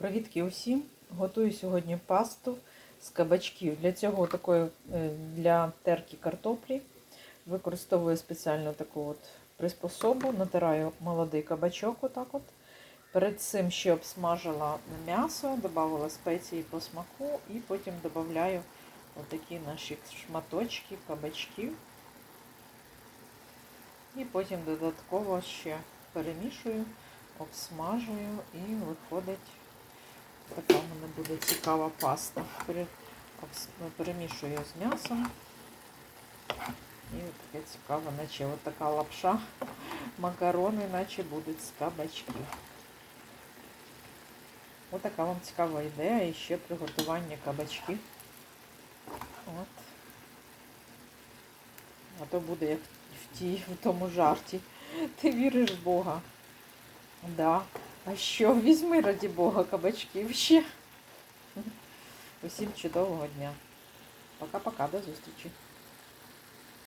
Привітки усім! Готую сьогодні пасту з кабачків. Для цього такої, е, для терки картоплі використовую спеціально таку от приспособу. Натираю молодий кабачок отак от. Перед цим ще обсмажила м'ясо, додавала спеції по смаку і потім додаю отакі наші шматочки кабачків. І потім додатково ще перемішую, обсмажую і виходить така в мене буде цікава паста. Обс- Перемішую з м'ясом. І таке цікаве, наче от така лапша. Макарони, наче будуть з кабачків. Ось така вам цікава ідея і ще приготування кабачків. От. А то буде як в, тій, в тому жарті. Ти віриш в Бога? Да. А що? Візьми раді Бога кабачків ще. Усім чудового дня. Пока-пока, до зустрічі.